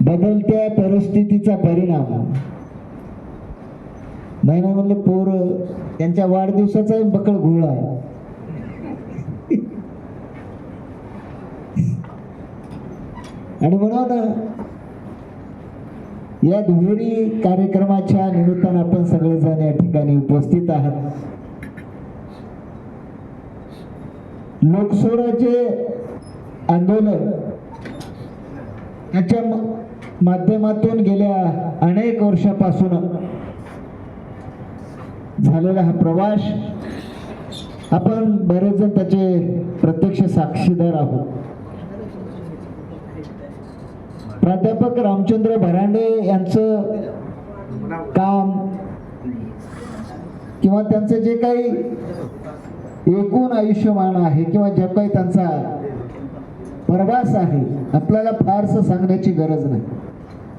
बदलत्या परिस्थितीचा परिणाम. महिना म्हणले पोर त्यांच्या वाढदिवसाचा बकळ घोळ आहे. आणि म्हणून या दुहेरी कार्यक्रमाच्या निमित्तानं आपण सगळेजण या ठिकाणी उपस्थित आहात. लोकस्वराचे आंदोलन याच्या माध्यमातून गेल्या अनेक वर्षापासून झालेला हा प्रवास आपण बरेच जण त्याचे प्रत्यक्ष साक्षीदार आहोत. प्राध्यापक रामचंद्र भरांडे यांचं काम किंवा त्यांचं जे काही एकूण आयुष्यमान आहे किंवा जे काही त्यांचा प्रवास आहे आपल्याला फारसं सांगण्याची गरज नाही.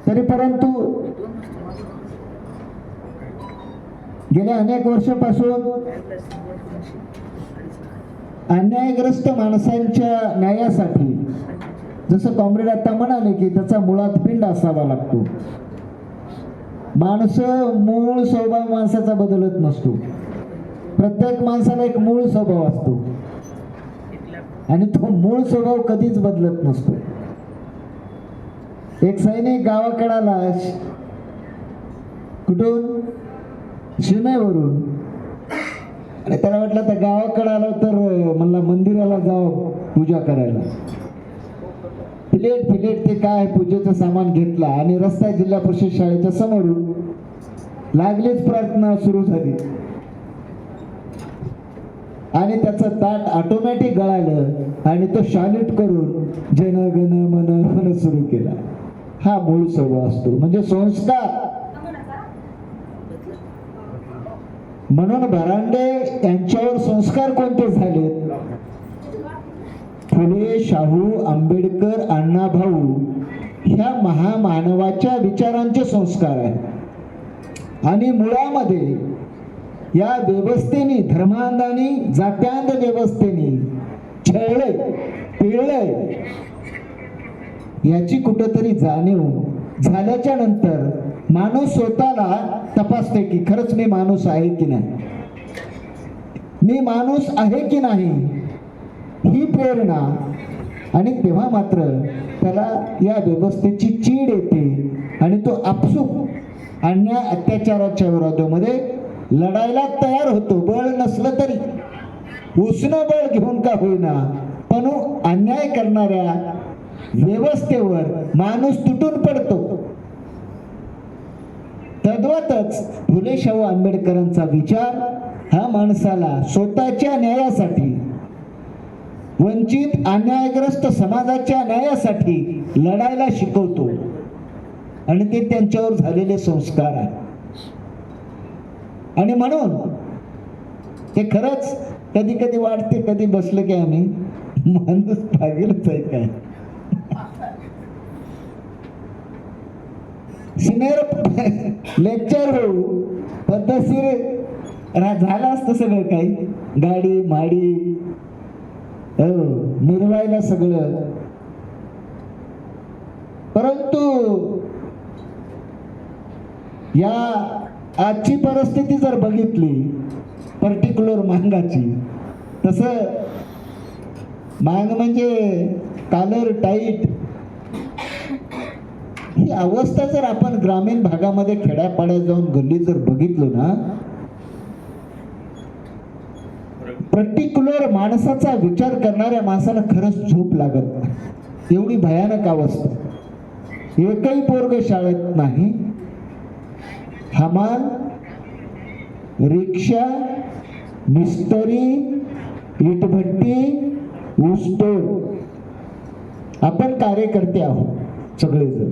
तरी परंतु गेल्या अनेक वर्षापासून अन्यायग्रस्त माणसांच्या न्यायासाठी जसं कॉम्रेड आता म्हणाले की त्याचा मुळात पिंड असावा लागतो. माणसं मूळ स्वभाव माणसाचा बदलत नसतो. प्रत्येक माणसाला एक मूळ स्वभाव असतो. आणि तो मूळ स्वभाव कधीच बदलत नसतो. एक सैनिक गावाकडाला कुठून? सीमेवरून आणि त्याला वाटलं तर गावाकडे आलो तर म्हणला मंदिराला जाव पूजा करायला. प्लेट प्लेट ते काय पूजेचं सामान घेतला आणि रस्ता जिल्हा परिषद शाळेच्या समोरून लागलीच प्रार्थना सुरू झाली. आणि त्याचं ताट ऑटोमॅटिक गळालं आणि तो शालिट करून जन गण मन मन सुरू केला. हा मूळ स्वभाव असतो. म्हणजे संस्कार. म्हणून भरांडे यांच्यावर संस्कार कोणते झालेत फुले शाहू आंबेडकर अण्णा भाऊ ह्या महामानवाच्या विचारांचे संस्कार आहेत. आणि मुळामध्ये या व्यवस्थेने धर्मांधाने जात्यांध व्यवस्थेने छळले पिळले याची कुठंतरी जाणीव झाल्याच्यानंतर माणूस स्वतःला तपासते की खरंच मी माणूस आहे की नाही. मी माणूस आहे की नाही ही प्रेरणा. आणि तेव्हा मात्र त्याला या व्यवस्थेची चीड येते आणि तो आपसूक अन्याय अत्याचाराच्या विरोधामध्ये लढायला तयार होतो. बळ नसलं तरी. उष्ण बळ घेऊन का होईना पण अन्याय करणाऱ्या व्यवस्थेवर माणूस तुटून पडतो. तद्वतच फुले शाहू आंबेडकरांचा विचार हा माणसाला स्वतःच्या न्यायासाठी वंचित अन्यायग्रस्त समाजाच्या न्यायासाठी लढायला शिकवतो. आणि ते त्यांच्यावर झालेले संस्कार आहे आणि म्हणून ते खरंच कधी कधी वाटते कधी बसलं की आम्ही माणूस पागेलच आहे काय? सिनियर लेक्चर होऊ. पद्धतशीर रा- झालं असतं सगळं काही. गाडी माडी हो मिरवायला सगळं. परंतु या आजची परिस्थिती जर बघितली पर्टिक्युलर मांगाची तसं मांग म्हणजे कालर टाईट ही अवस्था जर आपण ग्रामीण भागामध्ये खेड्यापाड्यात जाऊन गल्ली जर बघितलो ना पर्टिक्युलर माणसाचा विचार करणाऱ्या माणसाला खरंच झोप लागत एवढी भयानक अवस्था. एकही पोरग शाळेत नाही. हमाल रिक्षा मिस्तरी इटभट्टी ऊसतोड आपण कार्यकर्ते आहोत सगळेजण.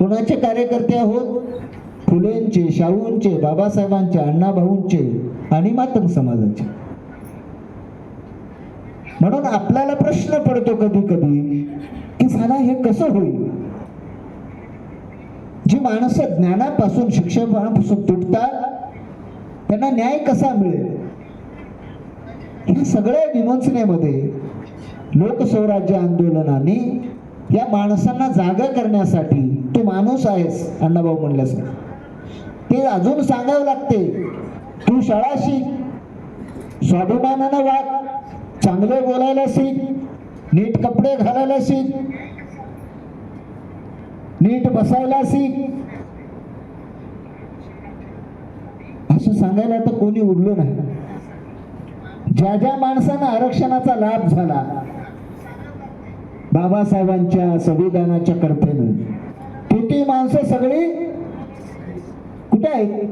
कोणाचे कार्यकर्ते आहोत? फुलेंचे शाहूंचे बाबासाहेबांचे अण्णाभाऊंचे आणि मातंग समाजाचे. म्हणून आपल्याला प्रश्न पडतो कधी कधी की साला हे कसं होईल? जी माणसं ज्ञानापासून शिक्षणापासून तुटतात त्यांना न्याय कसा मिळेल? ह्या सगळ्या विमोचनेमध्ये लोकस्वराज्य आंदोलनाने या माणसांना जागा करण्यासाठी माणूस आहेस अण्णाभाऊ म्हणल्यास ते अजून सांगावं लागते तू शाळा शिक स्वाभिमानानं वाग चांगले बोलायला शिक नीट कपडे घालायला शिक नीट बसायला शिक. असं सांगायला तर कोणी उरलो नाही. ज्या ज्या माणसानं आरक्षणाचा लाभ झाला बाबासाहेबांच्या संविधानाच्या कर्तेनं माणसं सगळी कुठे आहेत?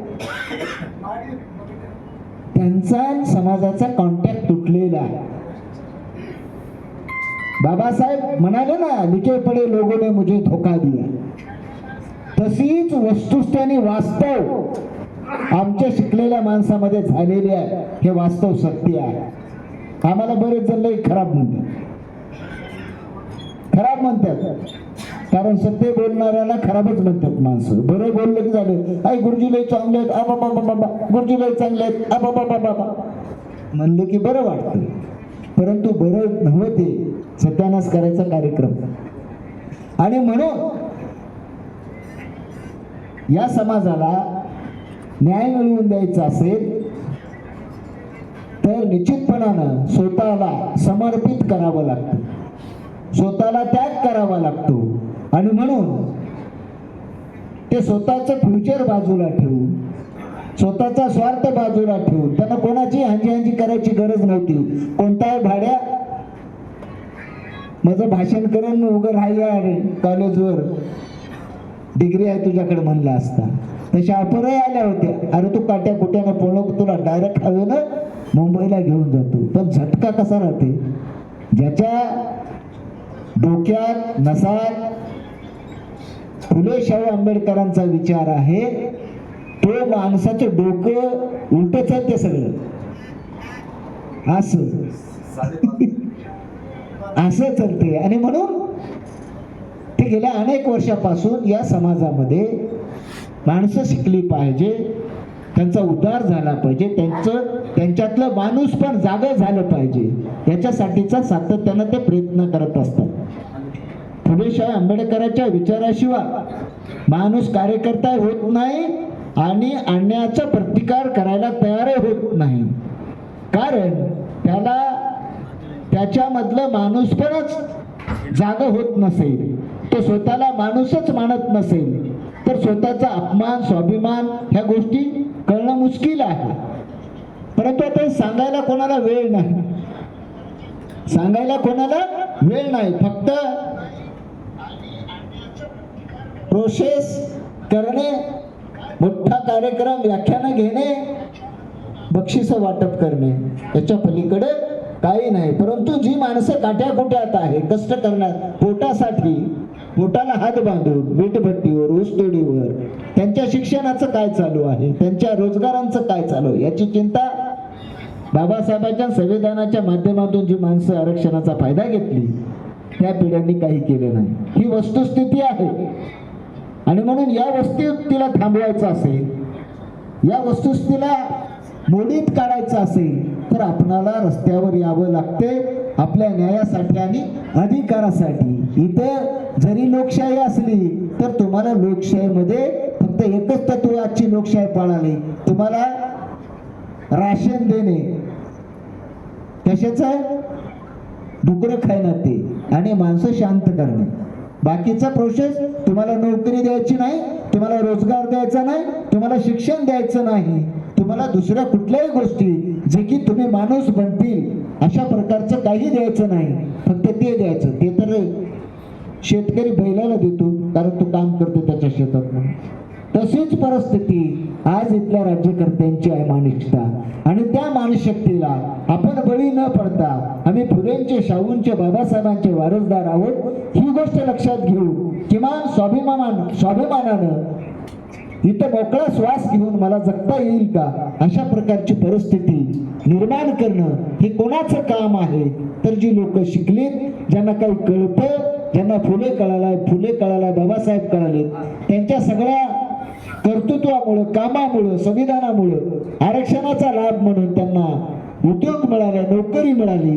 त्यांचा समाजाचा कॉन्टॅक्ट तुटलेला आहे. बाबासाहेब म्हणाले ना लिखे पडे लोगोने मुझे धोका दिला तशीच वस्तुस्थिती वास्तव आमच्या शिकलेल्या माणसामध्ये झालेली आहे. हे वास्तव सत्य आहे. आम्हाला बरेच जण लई खराब म्हणतात. खराब म्हणतात. कारण सत्य बोलणाऱ्याला खराबच म्हणतात माणसं. बरं बोललं की झालं. आई गुरुजी लय चांगले आहेत. आबा बाबा बाबा गुरुजी लय चांगले आहेत. आबा बाबा बाबा म्हणलं की बरं वाटतं. परंतु बरं नव्हते. ते सत्यानाश करायचा कार्यक्रम. आणि म्हणून या समाजाला न्याय मिळवून द्यायचा असेल तर निश्चितपणानं स्वतःला समर्पित करावं लागतं. स्वतःला त्याग करावा लागतो. आणि म्हणून ते स्वतःचं फ्युचर बाजूला ठेवून स्वतःचा स्वार्थ बाजूला ठेवून त्यांना कोणाची हांजी हांजी करायची गरज नव्हती. कोणताही भाड्या माझं भाषण करून उभं राहायला कॉलेजवर डिग्री आहे तुझ्याकडे म्हणला असता. तशा ऑफरही आल्या होत्या. अरे तू काट्या कुट्यानं पळू तुला डायरेक्ट हवेनं मुंबईला घेऊन जातो. पण झटका कसा राहते? ज्याच्या डोक्यात नसात फुले शाहू आंबेडकरांचा विचार आहे तो माणसाचं डोकं उलट चालते सगळं. असं. असं चालते आणि म्हणून ते गेल्या अनेक वर्षापासून या समाजामध्ये माणसं शिकली पाहिजे त्यांचा उद्धार झाला पाहिजे त्यांचं त्यांच्यातलं माणूस पण जागं झालं पाहिजे. याच्यासाठीचा सातत्यानं ते प्रयत्न करत असतात. फुलेशाह आंबेडकरांच्या विचाराशिवाय माणूस कार्यकर्ता होत नाही आणि अन्यायाचा प्रतिकार करायला तयारही होत नाही. कारण त्याला त्याच्यामधलं माणूसपणच जाग होत नसेल. तो स्वतःला माणूसच मानत नसेल. तर स्वतःचा अपमान स्वाभिमान ह्या गोष्टी कळणं मुश्किल आहे. परंतु आता सांगायला कोणाला वेळ नाही. सांगायला कोणाला वेळ नाही. फक्त प्रोसेस करणे मोठा कार्यक्रम व्याख्यानं घेणे बक्षिस वाटप करणे. याच्या पलीकडे काही नाही परंतु जी माणसं काट्याकुट्यात आहे कष्ट करण्यात पोटासाठी पोटाला हात बांधून वीटभट्टीवर ऊसतोडीवर त्यांच्या शिक्षणाचं काय चालू आहे त्यांच्या रोजगारांचं काय चालू आहे याची चिंता बाबासाहेबांच्या संविधानाच्या माध्यमातून जी माणसं आरक्षणाचा फायदा घेतली त्या पिढ्यांनी काही केलं नाही. ही वस्तुस्थिती आहे. आणि म्हणून या वस्तुस्थितीला थांबवायचं असेल या वस्तुस्थितीला मोडीत काढायचं असेल तर आपणाला रस्त्यावर यावं लागते आपल्या न्यायासाठी आणि अधिकारासाठी. इथं जरी लोकशाही असली तर तुम्हाला लोकशाहीमध्ये फक्त एकच तत्व आजची लोकशाही पाळाली तुम्हाला राशन देणे. कशाचं? डुकरं खायला ते. आणि माणसं शांत करणे. बाकीचा प्रोसेस तुम्हाला नोकरी द्यायची नाही तुम्हाला रोजगार द्यायचा नाही तुम्हाला शिक्षण द्यायचं नाही. तुम्हाला दुसऱ्या कुठल्याही गोष्टी जे की तुम्ही माणूस बनतील अशा प्रकारचं काही द्यायचं नाही. फक्त ते द्यायचं. ते तर शेतकरी बैलाला देतो कारण तो काम करतो त्याच्या शेतात म्हणून. तशीच परिस्थिती आज इथल्या राज्यकर्त्यांची आहे मानसिकता. आणि त्या मानसशक्तीला आपण बळी न पडता आम्ही फुलेंचे शाहूंचे बाबासाहेबांचे वारसदार आहोत. ही गोष्ट लक्षात घेऊ. किमान स्वाभिमान स्वाभिमानानं इथं मोकळा श्वास घेऊन मला जगता येईल का? अशा प्रकारची परिस्थिती निर्माण करणं हे कोणाचं काम आहे? तर जी लोक शिकलीत ज्यांना काही कळतं ज्यांना फुले कळालाय फुले कळालाय बाबासाहेब कळाले त्यांच्या सगळ्या कर्तृत्वामुळं कामामुळं संविधानामुळं आरक्षणाचा लाभ म्हणून त्यांना उद्योग मिळाला नोकरी मिळाली.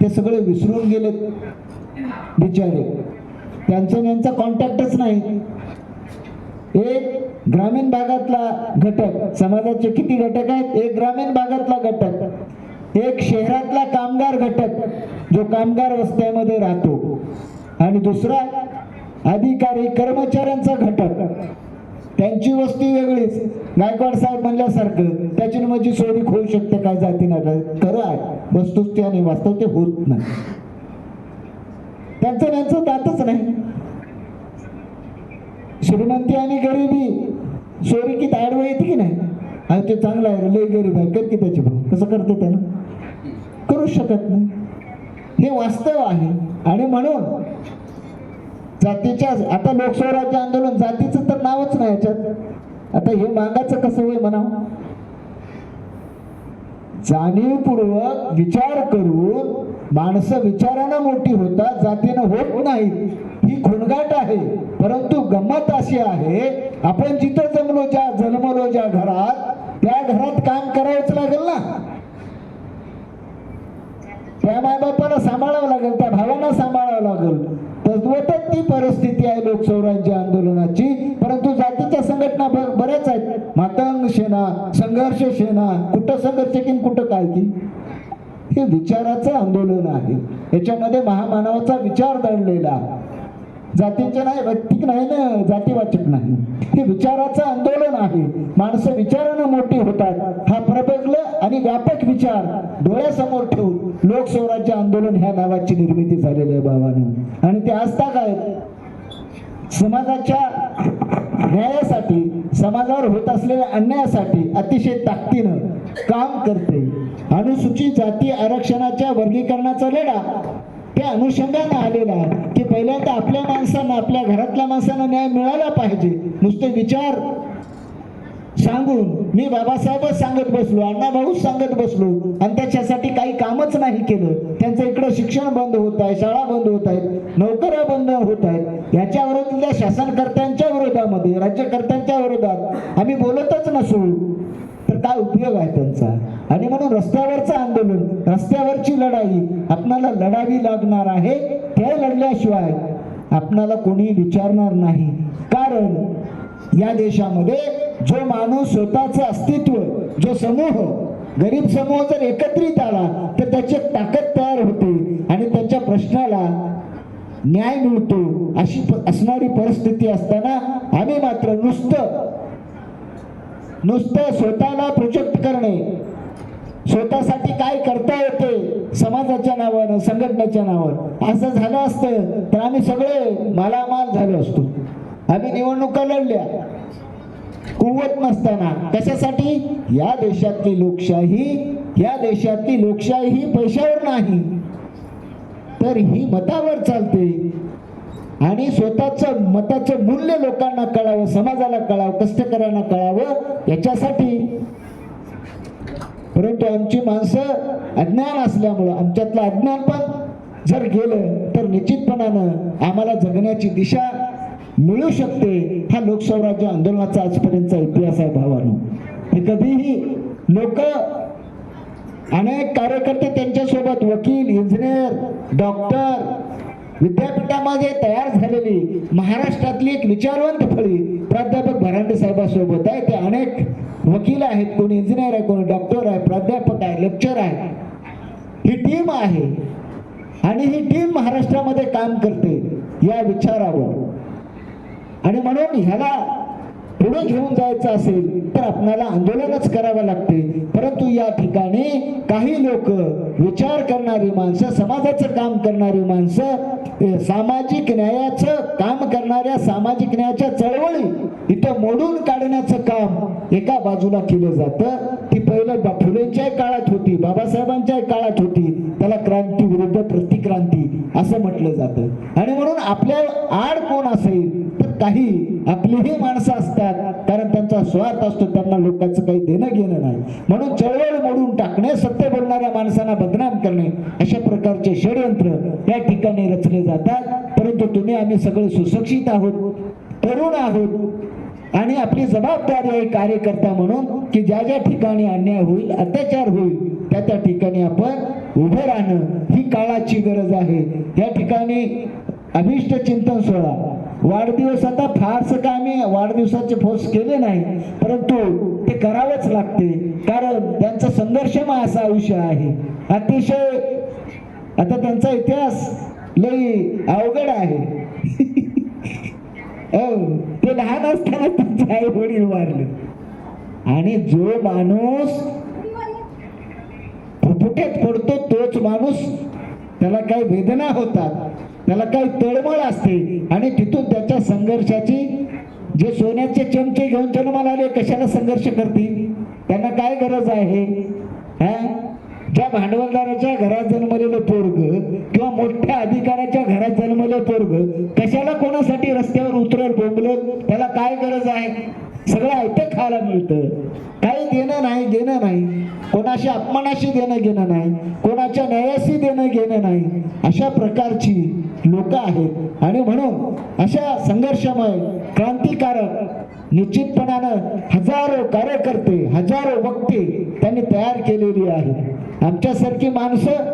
ते सगळे विसरून गेलेत बिचारे. त्यांचं यांचा कॉन्टॅक्टच नाही. एक ग्रामीण भागातला घटक समाजाचे किती घटक आहेत? एक ग्रामीण भागातला घटक एक शहरातला कामगार घटक जो कामगार वस्त्यामध्ये राहतो. आणि दुसरा अधिकारी कर्मचाऱ्यांचा घटक. त्यांची वस्ती वेगळीच. गायकवाड साहेब म्हणल्यासारखं त्याची माझी म्हणजे सोडी होऊ शकते काय जातीनं खरं आहे. वस्तुस्थिती आणि वास्तव ते होत नाही. त्यांचं त्यांचं दातच नाही. श्रीमंती आणि गरिबी सोरी की आडवं येते की नाही? आणि ते चांगलं आहे रे, लय गरीब आहे. कर की त्याचे भाऊ कसं करते त्यानं? करू शकत नाही. हे वास्तव आहे. आणि म्हणून जातीच्या आता लोकस्वराज्य आंदोलन जातीचं तर नावच नाही याच्यात. आता हे मागाचं कसं होय म्हणावं? जाणीवपूर्वक विचार करून माणसं विचारानं मोठी होतात जातीनं होत नाही ही खुणगाट आहे परंतु गंमत अशी आहे आपण जिथं जमलो ज्या जन्मलो ज्या घरात त्या घरात काम करावंच लागेल ना. त्या मायबापाला सांभाळावं लागेल त्या भावांना सांभाळावं लागेल. तद्वतच ती परिस्थिती आहे लोकसौराज्य आंदोलनाची. परंतु जातीच्या संघटना ब- बऱ्याच आहेत. मातंग सेना संघर्ष सेना कुठं संघर्ष की कुठं काय की हे विचाराचं आंदोलन आहे. याच्यामध्ये महामानवाचा विचार दडलेला. जातीचे नाही व्यक्तिक नाही ना जातीवाचक नाही. हे विचाराचं आंदोलन आहे. माणसं विचारानं मोठी होतात. हा प्रबल आणि व्यापक विचार डोळ्यासमोर लोकस्वराज्य आंदोलन ह्या नावाची निर्मिती झालेली आहे बाबानं आणि ते असता काय समाजाच्या न्यायासाठी समाजावर होत असलेल्या अन्यायासाठी अतिशय ताकदीनं काम करते. अनुसूचित जाती आरक्षणाच्या वर्गीकरणाचा लढा त्या अनुषंगानं आलेला आहे. की पहिल्यांदा आपल्या माणसांना आपल्या घरातल्या माणसांना न्याय मिळाला पाहिजे. नुसते विचार सांगून मी बाबासाहेबच सांगत बसलो अण्णा भाऊच सांगत बसलो. आणि त्याच्यासाठी काही कामच नाही केलं. त्यांचं इकडं शिक्षण बंद होत आहे शाळा बंद होत आहेत नोकऱ्या बंद होत आहेत. याच्या विरोधातल्या शासनकर्त्यांच्या विरोधामध्ये राज्यकर्त्यांच्या विरोधात आम्ही बोलतच नसू. तर काय उपयोग आहे त्यांचा? आणि म्हणून रस्त्यावरचं आंदोलन रस्त्यावरची लढाई आपणाला लढावी लागणार आहे ते लढल्याशिवाय आपणाला कोणी विचारणार नाही. कारण या देशामध्ये जो माणूस स्वतःचं अस्तित्व जो समूह गरीब समूह जर एकत्रित आला तर त्याची ताकद तयार होते आणि त्याच्या प्रश्नाला न्याय मिळतो अशी प- असणारी परिस्थिती असताना आम्ही मात्र नुसतं नुसतं स्वतःला प्रोजेक्ट करणे स्वतःसाठी काय करता येते समाजाच्या नावानं संघटनेच्या नावानं असं झालं असतं तर आम्ही सगळे मालामाल झालो असतो. आम्ही निवडणुका लढल्या. कुवत नसताना. कशासाठी? या देशातली लोकशाही या देशातली लोकशाही ही पैशावर नाही. तर ही मतावर चालते. आणि स्वतःचं मताचं मूल्य लोकांना कळावं समाजाला कळावं कष्टकऱ्यांना कळावं याच्यासाठी. परंतु आमची माणसं अज्ञान असल्यामुळं आमच्यातलं अज्ञान पण जर गेलं तर निश्चितपणानं आम्हाला जगण्याची दिशा मिळू शकते हा लोकस्वराज्य आंदोलनाचा आजपर्यंतचा इतिहास आहे भावानो. हे कधीही लोक अनेक कार्यकर्ते त्यांच्यासोबत वकील इंजिनियर डॉक्टर विद्यापीठामध्ये तयार झालेली महाराष्ट्रातली एक विचारवंत फळी प्राध्यापक भरांडे साहेबांसोबत आहे. ते अनेक वकील आहेत कोणी इंजिनियर आहे कोणी डॉक्टर आहे प्राध्यापक आहे लेक्चर आहे. ही टीम आहे आणि ही टीम महाराष्ट्रामध्ये काम करते या विचारावर. आणि म्हणून ह्याला पुढे घेऊन जायचं असेल तर आपल्याला आंदोलनच करावं लागते. परंतु या ठिकाणी काही लोक विचार करणारी माणसं समाजाचं काम करणारी माणसं सामाजिक न्यायाचं काम करणाऱ्या सामाजिक न्यायाच्या चळवळी इथं मोडून काढण्याचं काम एका बाजूला केलं जातं. ती पहिलं बा- काळात होती बाबासाहेबांच्याही काळात होती. त्याला क्रांती विरुद्ध प्रतिक्रांती असं म्हटलं जातं. आणि म्हणून आपल्या आड कोण असेल तर काही आपलीही माणसं असतात. कारण त्यांचा स्वार्थ असतो त्यांना लोकांचं काही देणं घेणं नाही. म्हणून चळवळ मोडून टाकणे सत्य बोलणाऱ्या माणसांना बदनाम करणे अशा प्रकारचे षडयंत्र या ठिकाणी रचले जातात. परंतु तुम्ही आम्ही सगळे सुशिक्षित आहोत तरुण आहोत. आणि आपली जबाबदारी आहे कार्यकर्ता म्हणून की ज्या ज्या ठिकाणी अन्याय होईल अत्याचार होईल त्या त्या ठिकाणी आपण उभं राहणं ही काळाची गरज आहे. त्या ठिकाणी अभिष्ट चिंतन सोहळा वाढदिवस आता फारसं का आम्ही वाढदिवसाचे फोर्स केले नाही परंतु ते करावंच लागते कारण त्यांचा संघर्षमय असं आयुष्य आहे. अतिशय आता त्यांचा इतिहास लई अवघड आहे. हो ते लहान असताना त्यांचे आई वडील वारले. आणि जो माणूस फुफुट्यात पडतो तोच माणूस. त्याला काही वेदना होतात त्याला काही तळमळ असते आणि तिथून त्याच्या संघर्षाची जे सोन्याचे चमचे घेऊन जन्माला आले कशाला संघर्ष करतील? त्यांना काय गरज आहे? हा? ज्या भांडवलदाराच्या घरात जन्मलेलं पोरग किंवा मोठ्या अधिकाऱ्याच्या घरात जन्मलेलं पोरग कशाला कोणासाठी रस्त्यावर उतरल बोंबलं त्याला काय गरज आहे? सगळं ऐकत खायला मिळतं. काही देणं नाही घेणं नाही. कोणाशी अपमानाशी देणं घेणं नाही. कोणाच्या न्यायाशी देणं घेणं नाही. अशा प्रकारची लोक आहेत. आणि म्हणून अशा संघर्षमय क्रांतिकारक निश्चितपणानं हजारो कार्यकर्ते हजारो वक्ते त्यांनी तयार केलेली आहेत. आमच्यासारखी माणसं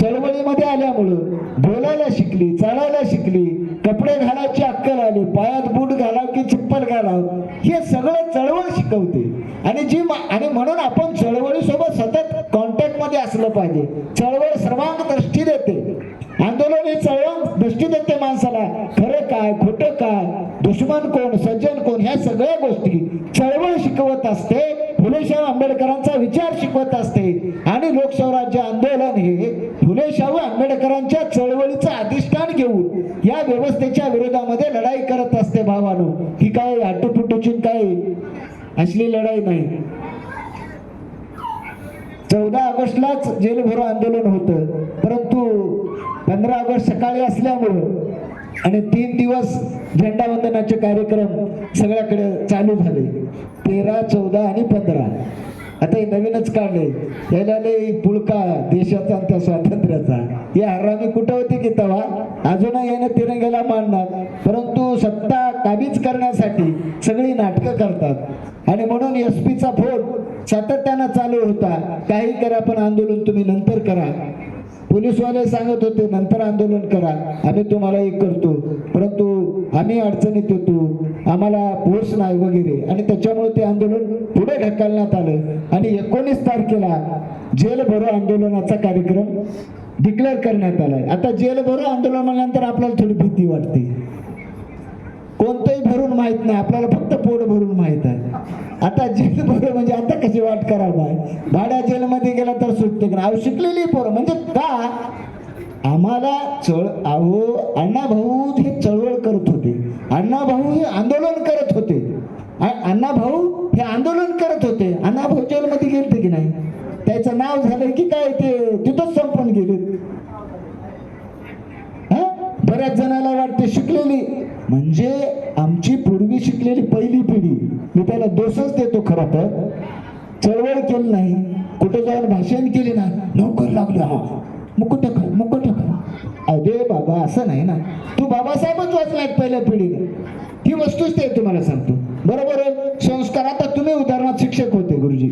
चळवळीमध्ये आल्यामुळं बोलायला शिकली चालायला शिकली कपडे घालायची अक्कल आली पायात बूट घालाव की चप्पल घालाव हे सगळं चळवळ शिकवते. आणि जी आणि म्हणून आपण चळवळीसोबत सतत कॉन्टॅक्टमध्ये असलं पाहिजे. चळवळ सर्वांग दृष्टी देते. आंदोलन हे चळवळ दृष्टी देते माणसाला खरं काय खोटं काय दुश्मन कोण सज्जन कोण ह्या सगळ्या गोष्टी चळवळ शिकवत असते फुलेशाह आंबेडकरांचा विचार शिकवत असते. आणि लोकस्वराज्य आंदोलन हे फुलेशाहू आंबेडकरांच्या चळवळीचं अधिष्ठान घेऊन या व्यवस्थेच्या विरोधामध्ये लढाई करत असते भावानो. ही काय आटोपुटोची काय? असली लढाई नाही. चौदा ऑगस्टलाच जेलभरो आंदोलन होतं. परंतु पंधरा ऑगस्ट सकाळी असल्यामुळं आणि तीन दिवस झेंडावंदनाचे कार्यक्रम सगळ्याकडे चालू झाले. तेरा चौदा आणि पंधरा. आता हे नवीनच काढले. याला पुळका देशाचा आणि त्या स्वातंत्र्याचा. हे हरामी कुठं होती की तवा? अजूनही यानं तिरंग्याला मानणार परंतु सत्ता काबीज करण्यासाठी सगळी नाटकं करतात. आणि म्हणून एस पीचा फोन सातत्यानं चालू होता. काही करा पण आंदोलन तुम्ही नंतर करा. पोलीसवाले सांगत होते नंतर आंदोलन करा आम्ही तुम्हाला एक करतो परंतु आम्ही अडचणीत येतो आम्हाला फोर्स नाही वगैरे. आणि त्याच्यामुळे ते आंदोलन पुढे ढकलण्यात आलं. आणि एकोणीस तारखेला जेल भरो आंदोलनाचा कार्यक्रम डिक्लेअर करण्यात आला आता जेल भरो आंदोलन म्हणल्यानंतर आपल्याला थोडी भीती वाटते. कोणतंही भरून माहीत नाही. आपल्याला फक्त पोट भरून माहीत आहे. आता जेल भरून म्हणजे आता कशी वाट करावं आहे? भाड्या जेलमध्ये गेला तर सुटते का अहो शिकलेली पोरं. म्हणजे का? आम्हाला चळ अहो अण्णा भाऊ हे चळवळ करत होते. अण्णा भाऊ हे आंदोलन करत होते. अण्णा भाऊ हे आंदोलन करत होते. अण्णा भाऊ जेलमध्ये गेलते की नाही? त्याचं नाव झालं की काय ते? तिथंच संपून गेले म्हणजे आमची पूर्वी शिकलेली पहिली पिढी मी त्याला दोषच देतो खरं तर चळवळ केली नाही कुठं जाऊन भाषण केले ना नोकर लागले हा. मुकुट खा मुकुट खा अरे बाबा असं नाही ना. तू बाबासाहेबच वाचलात पहिल्या पिढीने. ही वस्तूच ते तुम्हाला सांगतो. बरोबर संस्कार आता तुम्ही उदाहरणात शिक्षक होते गुरुजी.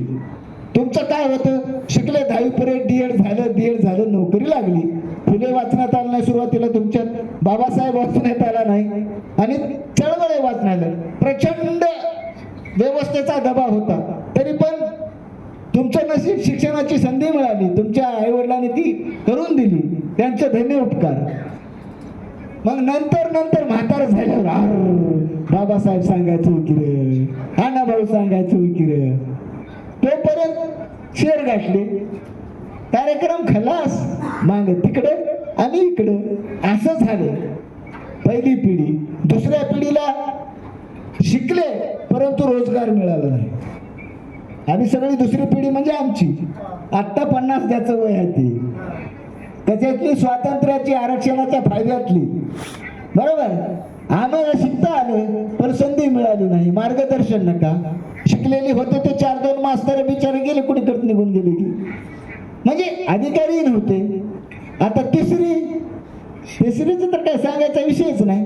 तुमचं काय होतं? शिकले दहावीपर्यंत डी एड झालं बी एड झालं नोकरी लागली. फुले वाचण्यात आलं नाही सुरुवातीला तुमच्यात बाबासाहेब वाचण्यात आला नाही आणि चळवळे वाचण्याला प्रचंड व्यवस्थेचा दबाव होता. तरी पण तुमचं नशीब शिक्षणाची संधी मिळाली. तुमच्या आईवडिलांनी ती करून दिली. त्यांचे धन्य उपकार. मग नंतर नंतर म्हातार झाल्यावर बाबासाहेब सांगायचं की रे भाऊ सांगायचं की रे तोपर्यंत शेर गाठले कार्यक्रम खलास. मांग तिकडे आणि इकडं असं झालं. पहिली पिढी दुसऱ्या पिढीला शिकले परंतु रोजगार मिळाला नाही. आणि सगळी दुसरी पिढी म्हणजे आमची. आत्ता पन्नास त्याचं वय आहे ती. त्याच्यातली स्वातंत्र्याची आरक्षणाच्या फायद्यातली. बरोबर? आम्हाला शिकता आलं पण संधी मिळाली नाही. मार्गदर्शन नका. शिकलेली होते ते चार दोन मास्तर बिचारे गेले कुठेकडे निघून गेले की. म्हणजे अधिकारी नव्हते. आता तिसरी तिसरीच तर काय सांगायचा विषयच नाही.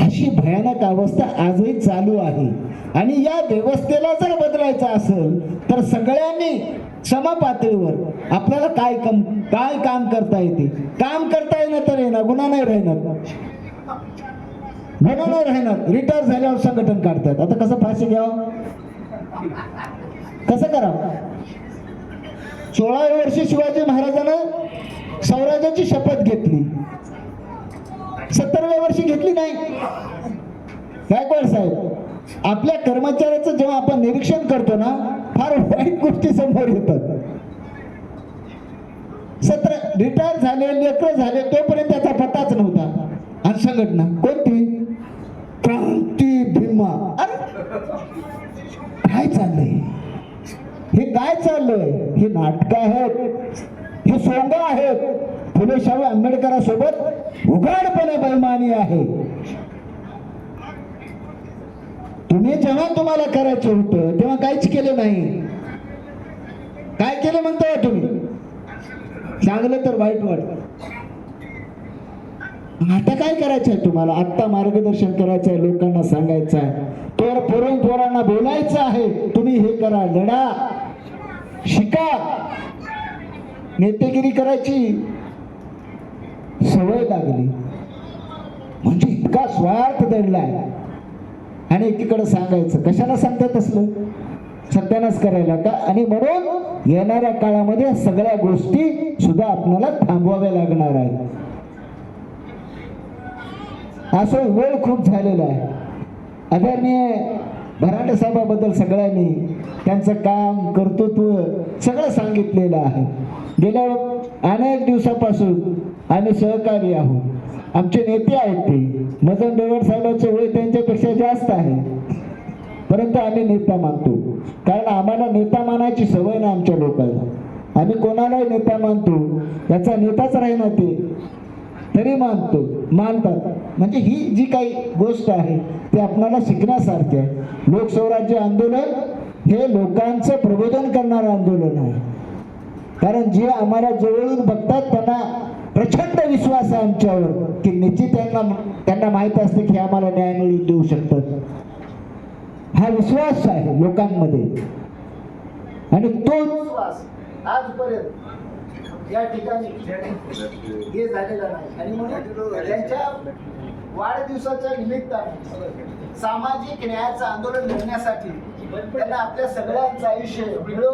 अशी भयानक अवस्था आजही चालू आहे. आणि या व्यवस्थेला जर बदलायचं असेल तर सगळ्यांनी समपातळीवर आपल्याला काय कम काय काम करता येते? काम करता येणं तर येणार गुन्हा नाही राहणार. गुन्हा राहणार. रिटायर झाल्यावर संघटन काढतात. आता कसं फाशी घ्यावं? कसं करावं? सोळाव्या वर्षी शिवाजी महाराजानं स्वराज्याची शपथ घेतली. सत्तरव्या वर्षी घेतली नाही. गायकवाड साहेब आपल्या कर्मचाऱ्याचं जेव्हा आपण निरीक्षण करतो ना फार वाईट गोष्टी समोर येतात. सत्र रिटायर झाले लेकर झाले तोपर्यंत त्याचा पत्ताच नव्हता. आणि संघटना कोणती क्रांती भीमा अरे काय चाललंय? हे काय चाललंय? हे नाटक आहेत. हे सोंग आहेत. फुले शाहू आंबेडकरांसोबत उघडपणे बैमानी आहे. तुम्ही जेव्हा तुम्हाला करायचं होतं तेव्हा काहीच केलं नाही. काय केलं म्हणताय हो तुम्ही? चांगलं तर वाईट वाटत आता काय करायचंय तुम्हाला? आत्ता मार्गदर्शन करायचंय लोकांना सांगायचं आहे तर पोरण पोरांना बोलायचं आहे तुम्ही हे करा लढा. शिका. नेतेगिरी करायची. सवय लागली. म्हणजे इतका स्वार्थ दडलाय. आणि एकीकडे सांगायचं कशाला सांगतात असलं सत्यानाच करायला का? आणि म्हणून येणाऱ्या काळामध्ये सगळ्या गोष्टी सुद्धा आपल्याला थांबवाव्या लागणार आहेत. असं वेळ खूप झालेला आहे. आदरणीय भराटे साहेबाबद्दल सगळ्यांनी त्यांचं काम कर्तृत्व सगळं सांगितलेलं आहे. गेल्या अनेक दिवसापासून आम्ही सहकारी आहोत. आमचे नेते आहेत ते. मदन देवड साहेबांचं वय त्यांच्यापेक्षा जास्त आहे. परंतु आम्ही नेता मानतो. कारण आम्हाला नेता मानायची सवय नाही आमच्या लोकांना. आम्ही कोणालाही नेता मानतो. याचा नेताच राहीना ते. तरी मानतो. मानतात. म्हणजे ही जी काही गोष्ट आहे ती आपणाला शिकण्यासारखी आहे. लोकस्वराज्य आंदोलन हे लोकांचं प्रबोधन करणारं आंदोलन आहे. कारण जे आम्हाला जवळून बघतात त्यांना प्रचंड विश्वास आहे आमच्यावर की निश्चित त्यांना त्यांना माहीत असते की आम्हाला न्याय मिळवून देऊ शकतात. हा विश्वास आहे लोकांमध्ये. आणि तो विश्वास आजपर्यंत या ठिकाणी हे झालेलं नाही. आणि म्हणून त्यांच्या वाढदिवसाच्या निमित्ताने सामाजिक न्यायाचं आंदोलन करण्यासाठी त्यांना आपल्या सगळ्यांचं आयुष्य मिळो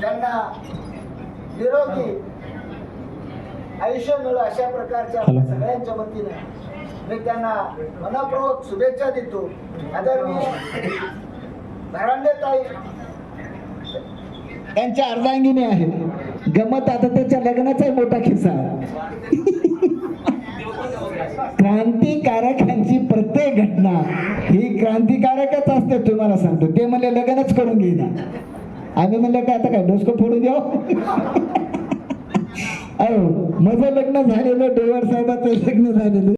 त्यांना निरोगी आयुष्य मिळो अशा प्रकारच्या आपल्या सगळ्यांच्या वतीने मी त्यांना मनपूर्वक शुभेच्छा देतो. आदरणीय भरांडे ताई त्यांच्या अर्धांगिनी आहेत. गमत आता त्याच्या लग्नाचा मोठा खिस्सा क्रांतिकारकांची प्रत्येक घटना ही क्रांतिकारकच असते तुम्हाला सांगतो. ते म्हणले लग्नच करून घेईना आम्ही म्हणलं काय आता काय डोसकं फोडून देऊ? अहो माझं लग्न झालेलं डेवर साहेबाचं लग्न झालेलं.